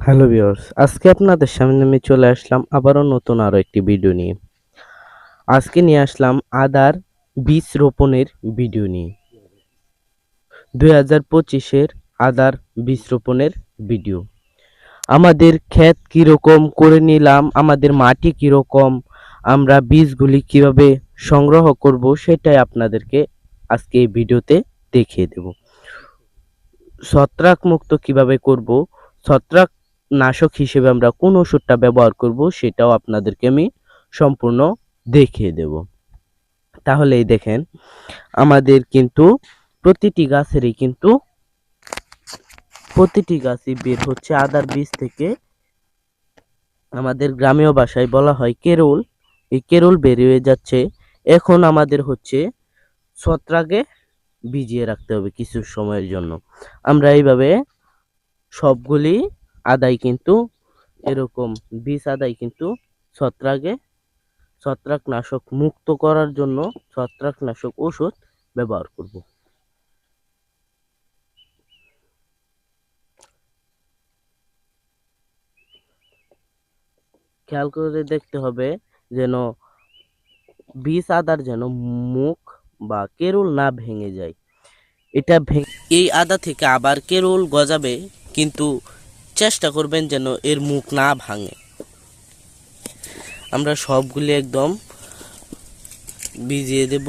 Hello viewers আজকে আপনাদের সামনে আমি চলে আসলাম আবারও নতুন আরও একটি ভিডিও নিয়ে। আজকে নিয়ে আসলাম আদার বীজ রোপণের ভিডিও নিয়ে। দুই হাজার পঁচিশের আদার বীজ রোপণের ভিডিও আমাদের ক্ষেত কীরকম করে নিলাম, আমাদের মাটি কীরকম, আমরা বীজগুলি কীভাবে সংগ্রহ করব সেটাই আপনাদেরকে আজকে এই ভিডিওতে দেখিয়ে দেব। ছত্রাক মুক্ত কীভাবে করব, ছত্রাক নাশক হিসেবে আমরা কোন ওষুধটা ব্যবহার করব সেটাও আপনাদেরকে আমি সম্পূর্ণ দেখিয়ে দেব। তাহলেই দেখেন, আমাদের কিন্তু প্রতিটি গাছেরই কিন্তু প্রতিটি গাছই বের হচ্ছে। আদার বীজ থেকে আমাদের গ্রামীয় ভাষায় বলা হয় কেরল। এই কেরল বেরিয়ে যাচ্ছে। এখন আমাদের হচ্ছে ছত্রাকে ভিজিয়ে রাখতে হবে কিছু সময়ের জন্য। আমরা এইভাবে সবগুলি আদায় কিন্তু এরকম বীজ আদায় কিন্তু ছত্রাকে ছত্রাকনাশক মুক্ত করার জন্য ছত্রাকনাশক ওষুধ ব্যবহার করব। খেয়াল করে দেখতে হবে যেন বীজ আদার যেন মুখ বা কেরুল না ভেঙে যায়। এটা এই আদা থেকে আবার কেরুল গজাবে, কিন্তু চেষ্টা করবেন যেন এর মুখ না ভাঙে। আমরা সবগুলি একদম ভিজিয়ে দেব।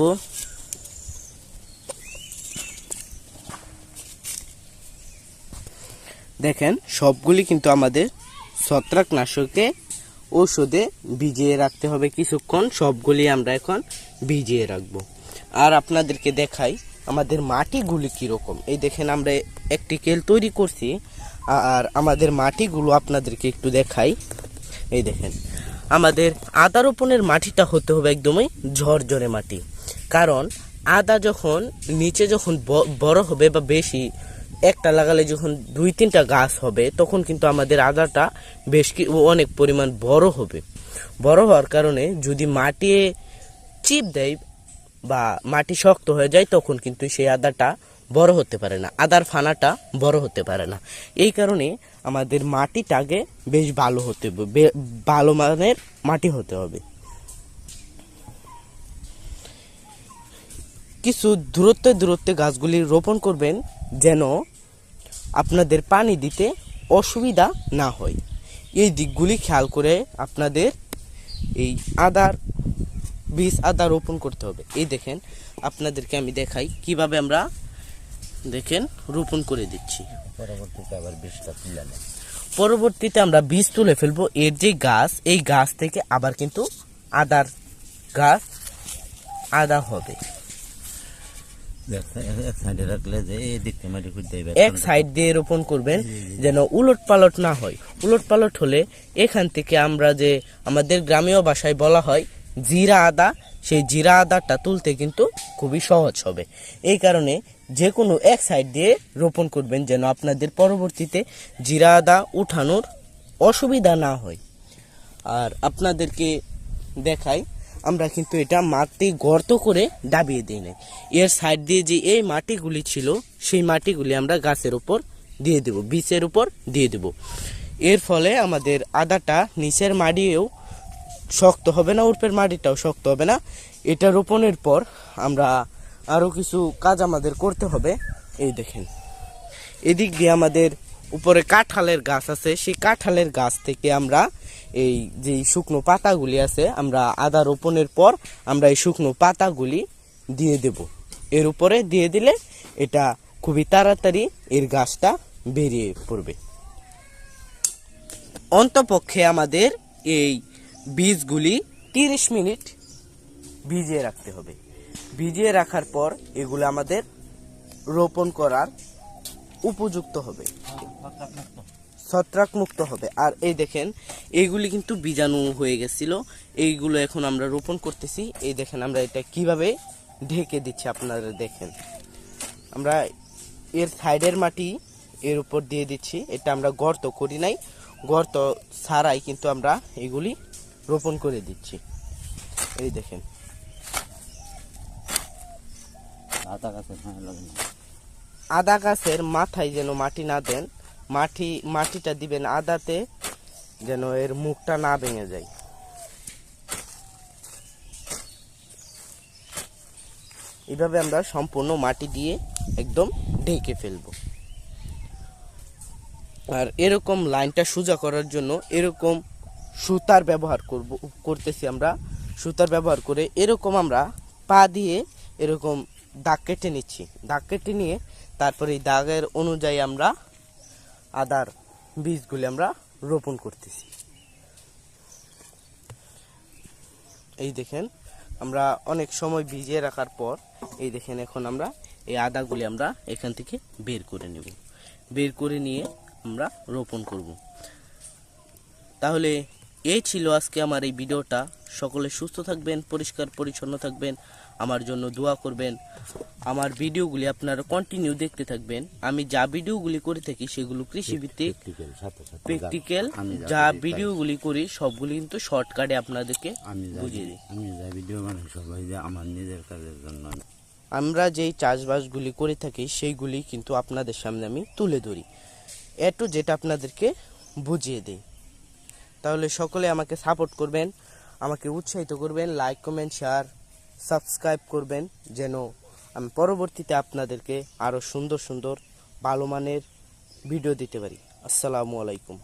দেখেন, সবগুলি কিন্তু আমাদের ছত্রাকনাশকে ঔষধে ভিজিয়ে রাখতে হবে। কিছুক্ষণ সবগুলি আমরা এখন ভিজিয়ে রাখব। আর আপনাদেরকে দেখাই আমাদের মাটিগুলি কীরকম। এই দেখেন, আমরা একটি কেল তৈরি করছি। আর আমাদের মাটিগুলো আপনাদেরকে একটু দেখাই। এই দেখেন, আমাদের আদা রোপণের মাটিটা হতে হবে একদমই ঝরঝরে মাটি। কারণ আদা যখন নিচে যখন বড় হবে বা বেশি, একটা লাগালে যখন দুই তিনটা গাছ হবে, তখন কিন্তু আমাদের আদাটা বেশ কি অনেক পরিমাণ বড় হবে। বড় হওয়ার কারণে যদি মাটি চিপ দেয় বা মাটি শক্ত হয়ে যায়, তখন কিন্তু সেই আদাটা বড় হতে পারে না, আদার ফানাটা বড় হতে পারে না। এই কারণে আমাদের মাটিটাকে বেশ ভালো হতে হবে ভালো মানের মাটি হতে হবে। কিছু দূরত্বে দূরত্বে গাছগুলি রোপণ করবেন যেন আপনাদের পানি দিতে অসুবিধা না হয়। এই দিকগুলি খেয়াল করে আপনাদের এই আদার, বীজ আদা রোপণ করতে হবে। এই দেখেন, আপনাদেরকে আমি দেখাই কীভাবে আমরা দেখেন রোপণ করে দিচ্ছি। পরবর্তীতে আবার বিষটা তুলে নেয় পরবর্তীতে আমরা বীজ তুলে ফেলব। এর যে গাছ এই গাছ থেকে আবার কিন্তু আদার গাছ আদা হবে। এক সাইড দিয়ে রোপণ করবেন যেন উলট পালট না হয়। উলট পালট হলে এখান থেকে আমরা যে আমাদের গ্রামীয় ভাষায় বলা হয় জিরা আদা সেই জিরা আদাটা তুলতে কিন্তু খুবই সহজ হবে। এই কারণে যে কোনো এক সাইড দিয়ে রোপণ করবেন যেন আপনাদের পরবর্তীতে জিরা আদা উঠানোর অসুবিধা না হয়। আর আপনাদেরকে দেখাই, আমরা কিন্তু এটা মাটি গর্ত করে দাবিয়ে দিই নাই। এর সাইড দিয়ে যে এই মাটিগুলি ছিল, সেই মাটিগুলি আমরা গাছের উপর দিয়ে দেব, বীজের উপর দিয়ে দেব। এর ফলে আমাদের আদাটা নিচের মাটিও শক্ত হবে না, উপরের মাটিটাও শক্ত হবে না। এটা রোপণের পর আমরা আরও কিছু কাজ আমাদের করতে হবে। এই দেখেন। এদিক দিয়ে আমাদের উপরে কাঁঠালের গাছ আছে। সেই কাঁঠালের গাছ থেকে আমরা এই যে শুকনো পাতাগুলি আছে, আমরা আদা রোপণের পর আমরা এই শুকনো পাতাগুলি দিয়ে দেব। এর উপরে দিয়ে দিলে এটা খুবই তাড়াতাড়ি এর গাছটা বেরিয়ে পড়বে। অন্তপক্ষে আমাদের এই বীজগুলি তিরিশ মিনিট ভিজিয়ে রাখতে হবে। ভিজিয়ে রাখার পর এগুলো আমাদের রোপণ করার উপযুক্ত হবে। ছত্রাক মুক্ত হবে। আর এই দেখেন এইগুলি কিন্তু বীজাণু হয়ে গেছিল। এইগুলো এখন আমরা রোপণ করতেছি। এই দেখেন, আমরা এটা কীভাবে ঢেকে দিচ্ছি আপনারা দেখেন। আমরা এর সাইডের মাটি এর উপর দিয়ে দিচ্ছি। এটা আমরা গর্ত করি নাই। গর্ত ছাড়াই কিন্তু আমরা এগুলি রোপণ করে দিচ্ছি। এই দেখেন আতা গাছের হ্যাঁ লাগে না আদা গাছের মাথায় যেন মাটি না দেন, মাটি, মাটিটা দিবেন আদাতে, যেন এর মুখটা না ভেঙে যায়। এইভাবে আমরা সম্পূর্ণ মাটি দিয়ে একদম ঢেকে ফেলব। আর এরকম লাইনটা সোজা করার জন্য এরকম সুতার ব্যবহার করব, করতেছি আমরা। সুতার ব্যবহার করে এরকম আমরা পা দিয়ে এরকম দাগ কেটে নিচ্ছি। দাগ কেটে নিয়ে তারপরে এই দাগের অনুযায়ী আমরা আদার বীজগুলি আমরা রোপণ করতেছি। এই দেখেন, আমরা অনেক সময় ভিজিয়ে রাখার পর এই দেখেন এখন আমরা এই আদাগুলি আমরা এখান থেকে বের করে নেব। বের করে নিয়ে আমরা রোপণ করব। তাহলে এই ছিল আজকে আমার এই ভিডিওটা। সকলে সুস্থ থাকবেন, পরিষ্কার, পরিচ্ছন্ন থাকবেন। আমার জন্য দোয়া করবেন। আমার ভিডিওগুলি আপনারা কন্টিনিউ দেখতে থাকবেন। আমি যা ভিডিওগুলি করে থাকি সেগুলো কৃষিভিত্তিক প্র্যাকটিক্যাল যা। ভিডিওগুলি করি সবগুলি কিন্তু শর্টকাটে আপনাদেরকে বুঝিয়ে দিই। আমি যা ভিডিও বানাই সবাই আমার নিজের কাজের জন্য। আমরা যেই চাষবাসগুলি করে থাকি সেইগুলি কিন্তু আপনাদের সামনে আমি তুলে ধরি। এটু যেটা আপনাদেরকে বুঝিয়ে দিই। তাহলে সকলে আমাকে সাপোর্ট করবেন আমাকে উৎসাহিত করবেন লাইক কমেন্ট শেয়ার সাবস্ক্রাইব করবেন যেন আমি পরবর্তীতে আপনাদেরকে আরও সুন্দর সুন্দর ভালো মানের ভিডিও দিতে পারি। আসসালামু আলাইকুম।